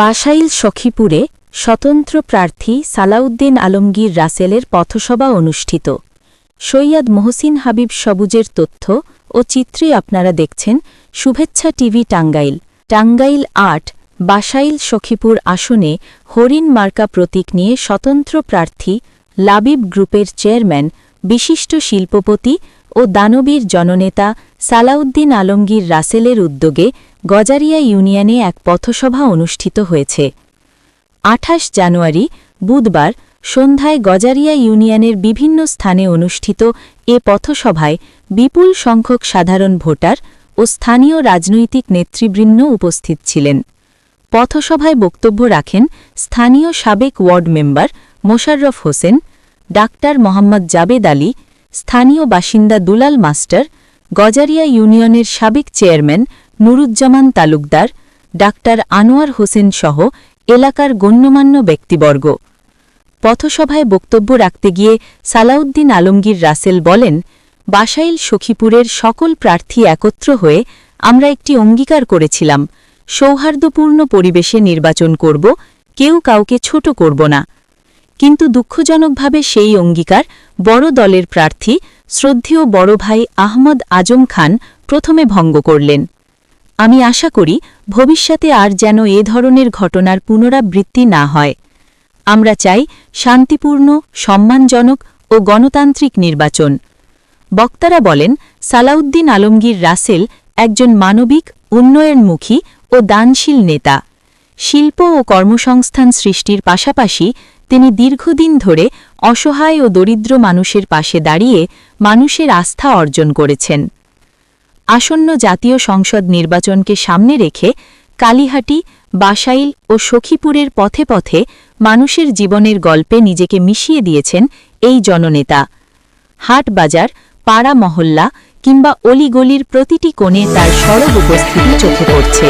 বাসাইল সখীপুরে স্বতন্ত্র প্রার্থী সালাউদ্দিন আলমগীর রাসেলের পথসভা অনুষ্ঠিত। সৈয়দ মহসিন হাবিব সবুজের তথ্য ও চিত্রে আপনারা দেখছেন শুভেচ্ছা টিভি টাঙ্গাইল। টাঙ্গাইল আট বাসাইল সখীপুর আসনে হরিণ মার্কা প্রতীক নিয়ে স্বতন্ত্র প্রার্থী লাবিব গ্রুপের চেয়ারম্যান, বিশিষ্ট শিল্পপতি ও দানবীর জননেতা সালাউদ্দিন আলমগীর রাসেলের উদ্যোগে গজারিয়া ইউনিয়নে এক পথসভা অনুষ্ঠিত হয়েছে। আঠাশ জানুয়ারি, বুধবার, সন্ধ্যায় গজারিয়া ইউনিয়নের বিভিন্ন স্থানে অনুষ্ঠিত এ পথসভায় বিপুল সংখ্যক সাধারণ ভোটার ও স্থানীয় রাজনৈতিক নেতৃবৃন্দ উপস্থিত ছিলেন। পথসভায় বক্তব্য রাখেন স্থানীয় সাবেক ward member Mosharraf Hossain, doctor Mohammad Jabed Ali স্থানীয় বাসিন্দা দুলাল মাস্টার, গজারিয়া ইউনিয়নের সাবেক চেয়ারম্যান নুরুজ্জামান তালুকদার, ডাক্তার আনোয়ার হোসেন সহ এলাকার গণ্যমান্য ব্যক্তিবর্গ। পথসভায় বক্তব্য রাখতে গিয়ে সালাউদ্দিন আলমগীর রাসেল বলেন, বাসাইল সখীপুরের সকল প্রার্থী একত্র হয়ে আমরা একটি অঙ্গীকার করেছিলাম। সৌহার্দ্যপূর্ণ পরিবেশে নির্বাচন করব, কেউ কাউকে ছোট করব না। কিন্তু দুঃখজনকভাবে সেই অঙ্গীকার বড় দলের প্রার্থী শ্রদ্ধেয় বড় ভাই আহমদ আজম খান প্রথমে ভঙ্গ করলেন। আমি আশা করি ভবিষ্যতে আর যেন এ ধরনের ঘটনার পুনরাবৃত্তি না হয়। আমরা চাই শান্তিপূর্ণ, সম্মানজনক ও গণতান্ত্রিক নির্বাচন। বক্তারা বলেন, সালাউদ্দিন আলমগীর রাসেল একজন মানবিক, উন্নয়নমুখী ও দানশীল নেতা। শিল্প ও কর্মসংস্থান সৃষ্টির পাশাপাশি তিনি দীর্ঘদিন ধরে অসহায় ও দরিদ্র মানুষের পাশে দাঁড়িয়ে মানুষের আস্থা অর্জন করেছেন। আসন্ন জাতীয় সংসদ নির্বাচনকে সামনে রেখে কালীহাটি, বাসাইল ও সখীপুরের পথে পথে মানুষের জীবনের গল্পে নিজেকে মিশিয়ে দিয়েছেন এই জননেতা। হাট বাজার, পাড়া মহল্লা কিংবা অলিগলির প্রতিটি কোণে তার সরব উপস্থিতি চোখে পড়ছে।